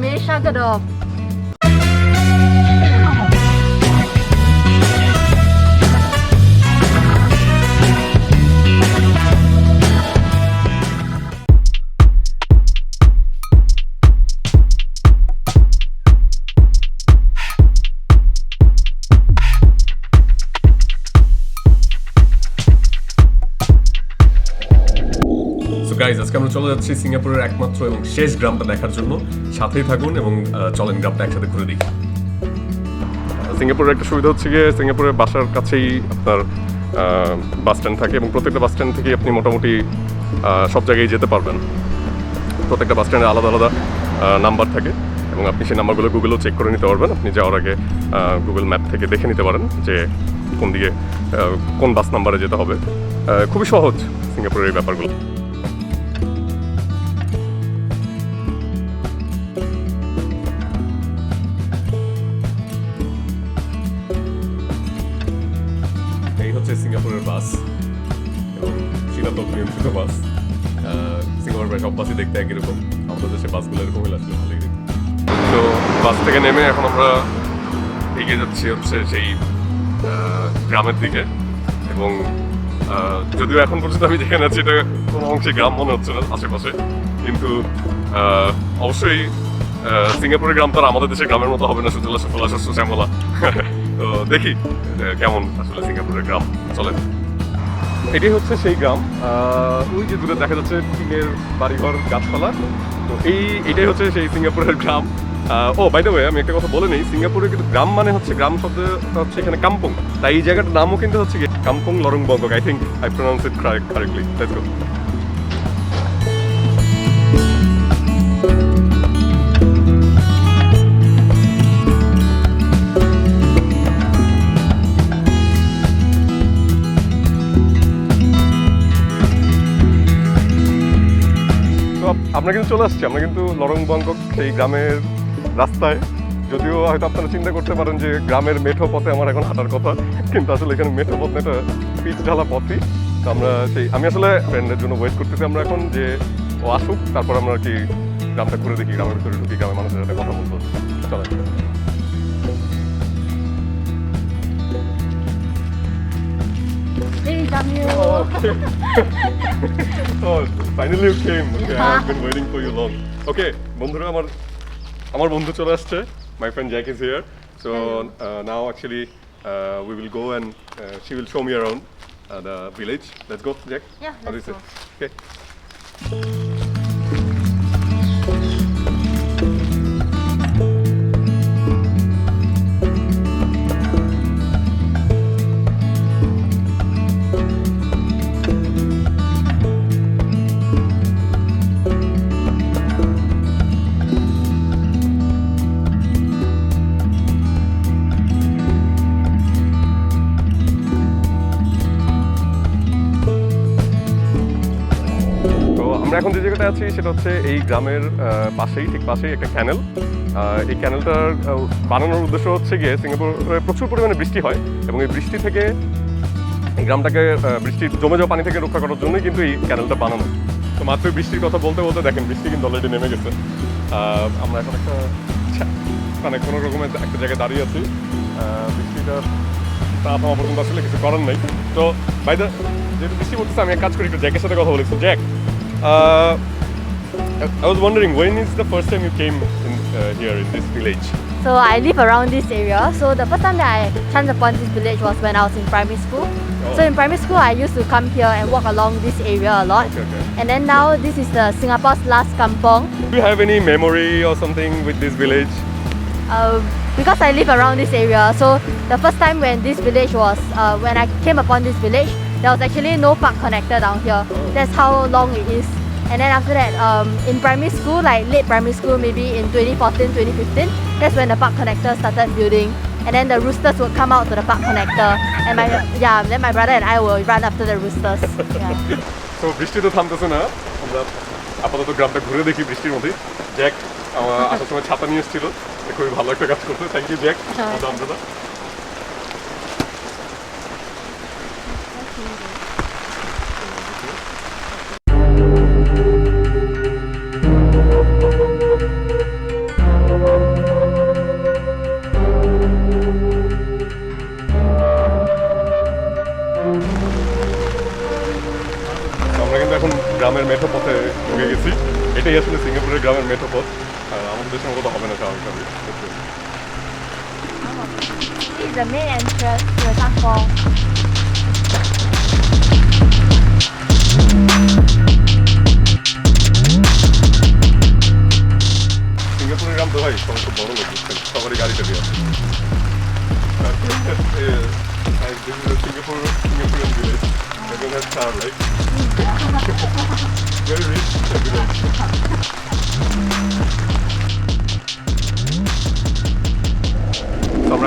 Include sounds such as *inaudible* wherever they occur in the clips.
မင်းရှာကတော့ আজকে আমরা চলে যাচ্ছি সিঙ্গাপুরের একমাত্র এবং শেষ গ্রামটা দেখার জন্য। সাথেই থাকুন এবং চলেন গ্রামটা একসাথে ঘুরে দেখি। সিঙ্গাপুরের একটা সুবিধা হচ্ছে গিয়ে সিঙ্গাপুরের বাসার কাছেই আপনার বাস স্ট্যান্ড থাকে এবং প্রত্যেকটা বাস স্ট্যান্ড থেকে আপনি মোটামুটি সব জায়গায় যেতে পারবেন। প্রত্যেকটা বাস স্ট্যান্ডে আলাদা আলাদা নাম্বার থাকে এবং আপনি সেই নাম্বারগুলো গুগলেও চেক করে নিতে পারবেন। আপনি যাওয়ার আগে গুগল ম্যাপ থেকে দেখে নিতে পারেন যে কোন দিকে কোন বাস নাম্বারে যেতে হবে। খুবই সহজ সিঙ্গাপুরের এই ব্যাপারগুলো। বাস এবং শীতাতপ নিয়ন্ত্রিত বাস। সিঙ্গাপুর প্রায় সব বাসই দেখতে একই রকম। আমাদের দেশে বাসগুলো এরকম হলে ভালোই তো বাস থেকে নেমে এখন আমরা এগিয়ে যাচ্ছি হচ্ছে সেই গ্রামের দিকে। এবং যদিও এখন পর্যন্ত আমি যেখানে আছি, এটা কোনো অংশে গ্রাম মনে হচ্ছে না আশেপাশে। কিন্তু অবশ্যই সিঙ্গাপুরের গ্রাম তো আর আমাদের দেশের গ্রামের মতো হবে না, সুজলা সুফলা শস্য শ্যামলা। *laughs* তো দেখি কেমন আসলে সিঙ্গাপুরের গ্রাম। চলেন। এটি হচ্ছে সেই গ্রাম। ওই যে দূরে দেখা যাচ্ছে টিনের বাড়িঘর, গাছপালা। তো এই, এটাই হচ্ছে সেই সিঙ্গাপুরের গ্রাম। ও বাই দ্য ওয়ে আমি একটা কথা বলে নেই। সিঙ্গাপুরে কিন্তু গ্রাম মানে হচ্ছে, গ্রাম শব্দটা হচ্ছে এখানে কাম্পং। তাই এই জায়গাটার নামও কিন্তু হচ্ছে Kampong Lorong Buangkok I think I pronounce it correctly let's go আমরা কিন্তু চলে আসছি, আমরা কিন্তু লরং বঙ্গক সেই গ্রামের রাস্তায়। যদিও হয়তো আপনারা চিন্তা করতে পারেন যে গ্রামের মেঠো পথে আমার এখন হাঁটার কথা, কিন্তু আসলে এখানে মেঠো পথ একটা পিচ ঢালা পথই। তো আমরা সেই আমি আসলে ফ্রেন্ডের জন্য ওয়েট করতেছি, আমরা এখন যে ও আসুক, তারপর আমরা আর কি গ্রামটা ঘুরে দেখি, গ্রামের ভিতরে ঢুকি, গ্রামের মানুষের সাথে কথা বলব। চলে *laughs* Hey, Jamil. oh, finally you came. Okay, I have been waiting for you long. Okay, বন্ধুরা আমার আমার বন্ধু চলে আসছে my friend Jack is here so uh, now actually uh, we will go and uh, she will show me around uh, the village let's go Jack Yeah, How do you let's say? okay আমরা এখন যে জায়গাটা আছি সেটা হচ্ছে এই গ্রামের পাশেই ঠিক পাশেই একটা ক্যানেল এই ক্যানেলটার বানানোর উদ্দেশ্য হচ্ছে গিয়ে সিঙ্গাপুরে প্রচুর পরিমাণে বৃষ্টি হয় এবং এই বৃষ্টি থেকে এই গ্রামটাকে আহ, বৃষ্টির জমে যাওয়া পানি থেকে রক্ষা করার জন্যই কিন্তু এই ক্যানেলটা বানানো। তো মাত্র বৃষ্টির কথা বলতে বলতে দেখেন বৃষ্টি কিন্তু অলরেডি নেমে গেছে। আমরা এখন একটা মানে কোনো রকমের একটা জায়গায় দাঁড়িয়ে আছি। বৃষ্টিটা তা আমার পর্যন্ত আসলে কিছু করার নেই। তো বাই দ্য যেহেতু বৃষ্টি পড়তেছে আমি এক কাজ করি একটু জ্যাকের সাথে কথা বলেছি Jack I was wondering when is the first time you came in, uh, here in this village? So I live around this area. So the first time that I chanced upon this village was when I was in primary school. Oh. So in primary school, I used to come here and walk along this area a lot. Okay, okay. And then now this is the Singapore's last kampong. Do you have any memory or something with this village? Uh, because I live around this area, so the first time when this village was, uh, when I came upon this village, there was actually no park connector down here. That's how long it is. And then after that, um, in primary school, like late primary school, maybe in 2014, 2015, that's when the park connector started building. And then the roosters would come out to the park connector, and my yeah, then my brother and I will run after the roosters. *laughs* Yeah. তো বৃষ্টি তো থামতেছে না আমরা আপাতত গ্রামটা ঘুরে দেখি বৃষ্টির মধ্যে জ্যাক আমার আসার সময় ছাতা নিয়ে এসেছিল খুবই ভালো একটা কাজ করছে থ্যাংক ইউ জ্যাক গ্রামের মেঠো পথে ঢুকে গেছি। এটাই আসলে সিঙ্গাপুরের গ্রামের মেঠো পথ। আর আমাদের দেশের মতো হবে না স্বাভাবিকভাবে This is.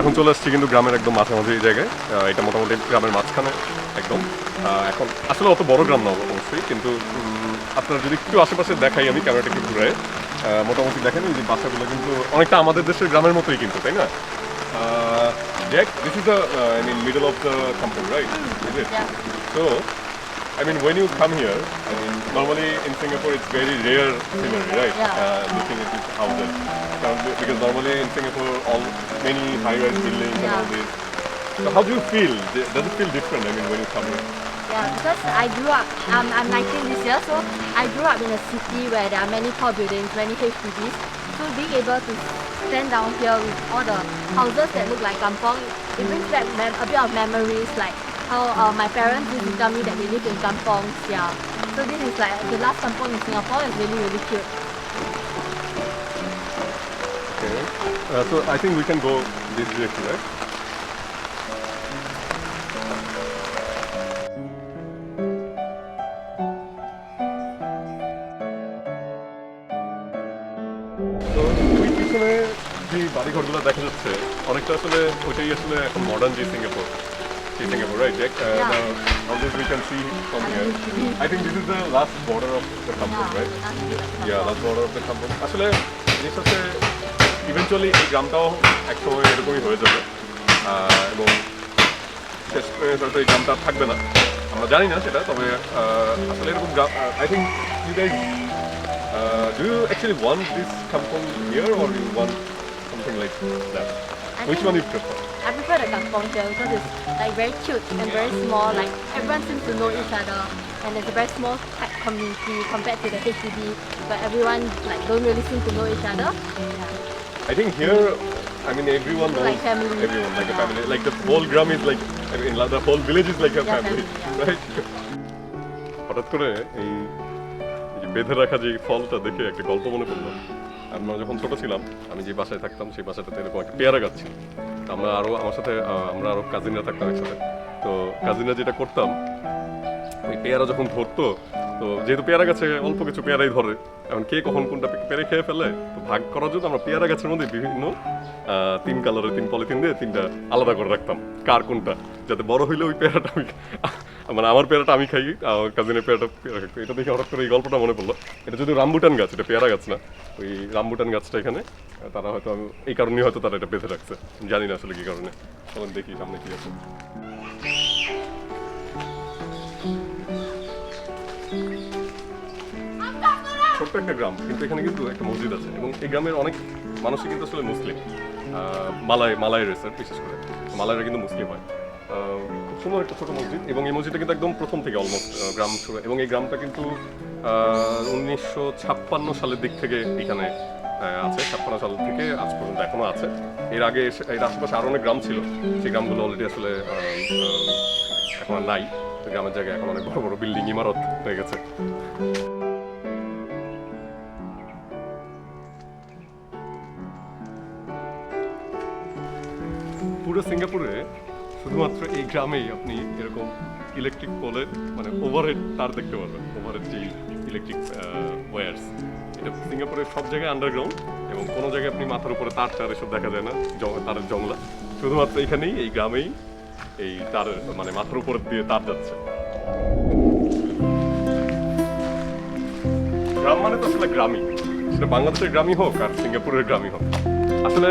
এখন চলে আসছি কিন্তু গ্রামের একদম মাঝামাঝি এই জায়গায় এটা মোটামুটি গ্রামের মাঝখানে একদম এখন আসলে অত বড় গ্রাম না অবশ্যই কিন্তু আপনার যদি একটু আশেপাশে দেখাই আমি ক্যামেরাটা একটু ঘুরে মোটামুটি দেখেন এই যে বাসাগুলো কিন্তু অনেকটা আমাদের দেশের গ্রামের মতোই কিন্তু তাই না Jack, this is the uh, I mean middle of the kampong, right? Is it? Yeah. So, I mean, when you come here, I mean, normally in Singapore it's very rare scenery, right? Yeah. Uh, looking at these houses. Because normally in Singapore, all many high-rise buildings and all Yeah. this. So how do you feel? Does it feel different? I mean, when you come here? Yeah, because I grew up, um, I'm 19 this year, so I grew up in a city where there are many tall buildings, many HDBs. So being able to stand down here with all the houses that look like kampong, it brings back a bit of memories, like how uh, my parents used to tell me that they live in kampongs, yeah. So this is like the last kampong in Singapore, it's really, really cute. Okay. Uh, so I think we can go this direction, right? তো ওই পিছনে যে বাড়িঘরগুলো দেখা যাচ্ছে অনেকটা আসলে ওইটাই আসলে এখন মডার্ন যে সিঙ্গাপুর সেই Singapore right Jack Yeah. all this we can see from here I think this is the last border of the kampong right? Yeah, that's border of the kampong. আসলে জিনিস হচ্ছে ইভেনচুয়ালি এই গ্রামটাও একসময় এরকমই হয়ে যাবে আহ, এবং শেষ পর্যন্ত হয়তো এই গ্রামটা আর থাকবে না আমরা জানি না সেটা তবে আহ, আসলে এরকম গ্রাম I think you guys do you actually want this Kampong here or you want something like that I which think- one you prefer I prefer the kampong here because it's like very cute and very small. Like everyone seems to know each other, and it's a very small tight community compared to the HDB, where everyone like don't really seem to know each other. Yeah. I think here, I mean, everyone knows Like family. everyone, like a Yeah. family. Like the whole gram is like, I mean, the whole village is like a Yeah, family, family, right? *laughs* *laughs* হঠাৎ করে এই এই যে বেঁধে রাখা যে ফলটা দেখে একটা গল্প মনে পড়লো আমরা যখন ছোট ছিলাম, আমি যে বাসায় থাকতাম, সেই বাসাটাতে এরকম একটা পেয়ারা গাছ ছিল। তো আমরা আরও, আমার সাথে আমরা আরও কাজিনরা থাকতাম একসাথে। তো কাজিনরা যেটা করতাম, ওই পেয়ারা যখন ধরতো, তো যেহেতু পেয়ারা গাছে অল্প কিছু পেয়ারাই ধরে, এখন কে কখন কোনটা পেরে খেয়ে ফেলে, তো ভাগ করার জন্য আমরা পেয়ারা গাছের মধ্যে বিভিন্ন তিন কালারের, তিন পলিথিন দিয়ে তিনটা আলাদা করে রাখতাম, কার কোনটা, যাতে বড় হইলে ওই পেয়ারাটা আমি মানে আমার পেয়ারাটা আমি খাই আমার কাজিনের পেয়ারাটা। এটা দেখে হঠাৎ করে এই গল্পটা মনে পড়ল। এটা যদি রামবুটান গাছ এটা পেয়ারা গাছ না ওই রামবুটান গাছটা এখানে তারা হয়তো এই কারণেই হয়তো তারা এটা বেঁধে রাখছে। জানি না আসলে কি কারণে। তখন দেখি সামনে কি আছে। ছোট্ট একটা গ্রাম কিন্তু এখানে কিন্তু একটা মসজিদ আছে এবং এই গ্রামের অনেক মানুষই কিন্তু আসলে মুসলিম। আহ, মালাই মালাই রয়েছে বিশেষ করে। মালাইরা কিন্তু মুসলিম হয়। খুব সুন্দর একটা ছোট মসজিদ এবং এই মসজিদটা কিন্তু একদম প্রথম থেকে অলমোস্ট গ্রাম শুরু এবং এই গ্রামটা কিন্তু উনিশশো ছাপ্পান্ন সালের দিক থেকে এখানে আছে। ছাপ্পান্ন সাল থেকে আজ পর্যন্ত এখনও আছে। এর আগে এর আশেপাশে আরও অনেক গ্রাম ছিল। সেই গ্রামগুলো অলরেডি আসলে এখন নাই। গ্রামের জায়গায় এখন অনেক বড় বড় বিল্ডিং ইমারত হয়ে গেছে। পুরো সিঙ্গাপুরে শুধুমাত্র এই গ্রামেই আপনি এরকম ইলেকট্রিক পোলের মানে ওভারহেড তার দেখতে পারবেন ওভারহেড যে ইলেকট্রিক ওয়্যার্স এটা সিঙ্গাপুরের সব জায়গায় আন্ডারগ্রাউন্ড এবং কোনো জায়গায় আপনি মাথার উপরে তার টার এসব দেখা যায় না তারের জংলা। শুধুমাত্র এখানেই, এই গ্রামেই এই তার মানে মাথার উপর দিয়ে তার যাচ্ছে। গ্রাম মানে তো আসলে গ্রামই। সেটা বাংলাদেশের গ্রামই হোক আর সিঙ্গাপুরের গ্রামই হোক। আসলে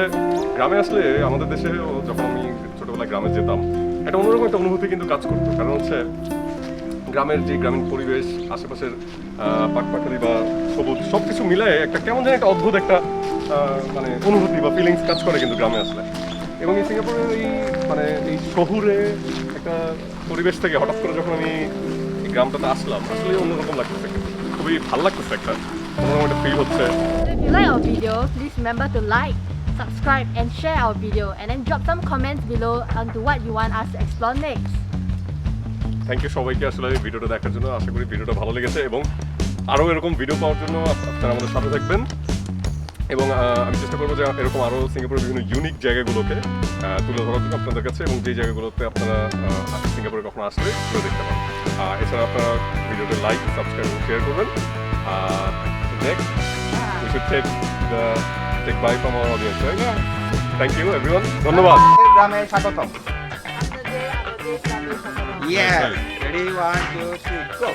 গ্রামে আসলে আমাদের দেশে যখন আমি ছোটবেলায় গ্রামে যেতাম একটা অন্যরকম একটা অনুভূতি কিন্তু কাজ করতো। কারণ হচ্ছে গ্রামের যে গ্রামীণ পরিবেশ আশেপাশের আহ, পাখপাখালি বা সবুজ সব কিছু মিলায় একটা কেমন যেন একটা অদ্ভুত একটা মানে অনুভূতি বা ফিলিংস কাজ করে কিন্তু গ্রামে আসলে। এবং এই সিঙ্গাপুরের এই মানে এই শহুরে একটা পরিবেশ থেকে হঠাৎ করে যখন আমি এই গ্রামটাতে আসলাম আসলে অন্যরকম লাগতেছে। খুবই ভালো লাগতেছে একটা অন্যরকম একটা ফিল হচ্ছে। If you like our video, please remember to like, subscribe and share our video, and then drop some comments below onto what you want us to explore next. Thank you সবাইকে আসলে এই ভিডিওটা দেখার জন্য। আশা করি ভিডিওটা ভালো লেগেছে এবং আরও এরকম ভিডিও পাওয়ার জন্য আপ- আপনারা আমাদের সাথে থাকবেন। এবং আমি চেষ্টা করব যে এরকম আরও সিঙ্গাপুরের বিভিন্ন ইউনিক জায়গাগুলোকে তুলে ধরার জন্য আপনাদের কাছে এবং যেই জায়গাগুলোতে আপনারা সিঙ্গাপুরে কখনো আসলে ঘুরে দেখতে পারেন। এছাড়া আপনারা ভিডিওতে লাইক সাবস্ক্রাইব শেয়ার করবেন। Next we should take the Take bye from our audience right Yes. Thank you everyone ধন্যবাদ গ্রামে স্বাগতম yes ready one two three go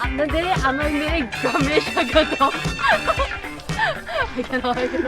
Another day, I'm going to make Gamesh Agato. I cannot, I cannot.